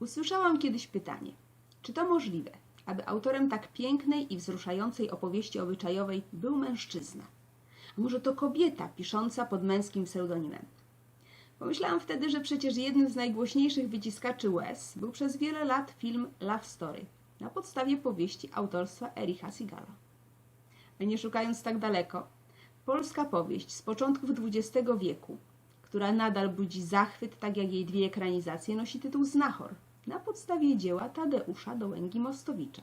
Usłyszałam kiedyś pytanie, czy to możliwe, aby autorem tak pięknej i wzruszającej opowieści obyczajowej był mężczyzna? A może to kobieta pisząca pod męskim pseudonimem? Pomyślałam wtedy, że przecież jednym z najgłośniejszych wyciskaczy łez był przez wiele lat film Love Story na podstawie powieści autorstwa Ericha Sigala. A nie szukając tak daleko, polska powieść z początków XX wieku, która nadal budzi zachwyt, tak jak jej dwie ekranizacje, nosi tytuł Znachor na podstawie dzieła Tadeusza Dołęgi-Mostowicza.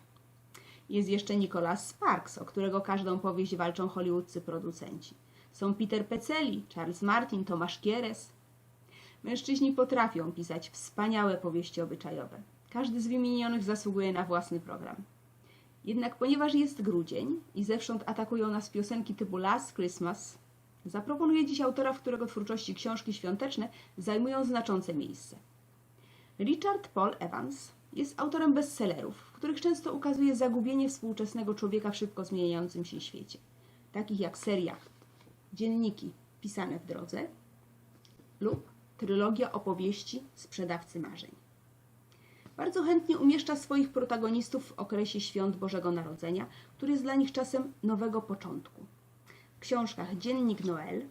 Jest jeszcze Nicholas Sparks, o którego każdą powieść walczą hollywoodzcy producenci. Są Peter Pecelli, Charles Martin, Tomasz Kieres. Mężczyźni potrafią pisać wspaniałe powieści obyczajowe. Każdy z wymienionych zasługuje na własny program. Jednak ponieważ jest grudzień i zewsząd atakują nas piosenki typu Last Christmas, zaproponuję dziś autora, w którego twórczości książki świąteczne zajmują znaczące miejsce. Richard Paul Evans jest autorem bestsellerów, w których często ukazuje zagubienie współczesnego człowieka w szybko zmieniającym się świecie, takich jak seria Dzienniki pisane w drodze lub trylogia opowieści Sprzedawcy marzeń. Bardzo chętnie umieszcza swoich protagonistów w okresie świąt Bożego Narodzenia, który jest dla nich czasem nowego początku. W książkach Dziennik Noel,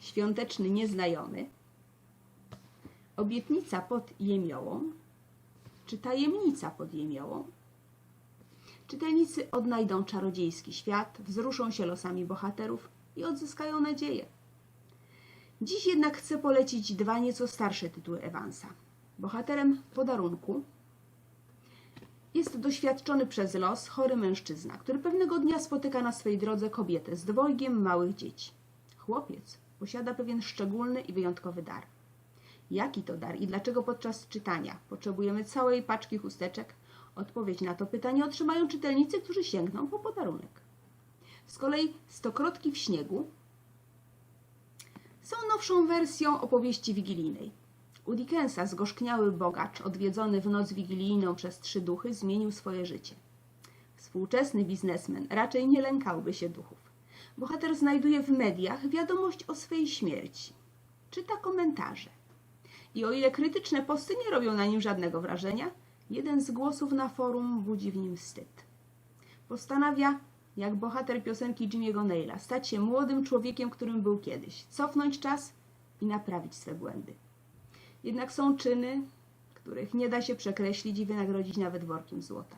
Świąteczny Nieznajomy, Obietnica pod Jemiołą, czy Tajemnica pod Jemiołą, czytelnicy odnajdą czarodziejski świat, wzruszą się losami bohaterów i odzyskają nadzieję. Dziś jednak chcę polecić dwa nieco starsze tytuły Evansa. Bohaterem podarunku jest doświadczony przez los chory mężczyzna, który pewnego dnia spotyka na swej drodze kobietę z dwojgiem małych dzieci. Chłopiec posiada pewien szczególny i wyjątkowy dar. Jaki to dar i dlaczego podczas czytania potrzebujemy całej paczki chusteczek? Odpowiedź na to pytanie otrzymają czytelnicy, którzy sięgną po podarunek. Z kolei Stokrotki w śniegu są nowszą wersją opowieści wigilijnej. U Dickensa zgorzkniały bogacz, odwiedzony w noc wigilijną przez trzy duchy, zmienił swoje życie. Współczesny biznesmen raczej nie lękałby się duchów. Bohater znajduje w mediach wiadomość o swej śmierci. Czyta komentarze. I o ile krytyczne posty nie robią na nim żadnego wrażenia, jeden z głosów na forum budzi w nim wstyd. Postanawia, jak bohater piosenki Jimmy'ego Naila, stać się młodym człowiekiem, którym był kiedyś, cofnąć czas i naprawić swe błędy. Jednak są czyny, których nie da się przekreślić i wynagrodzić nawet workiem złota.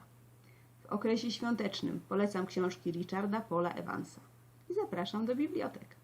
W okresie świątecznym polecam książki Richarda Paula Evansa i zapraszam do bibliotek.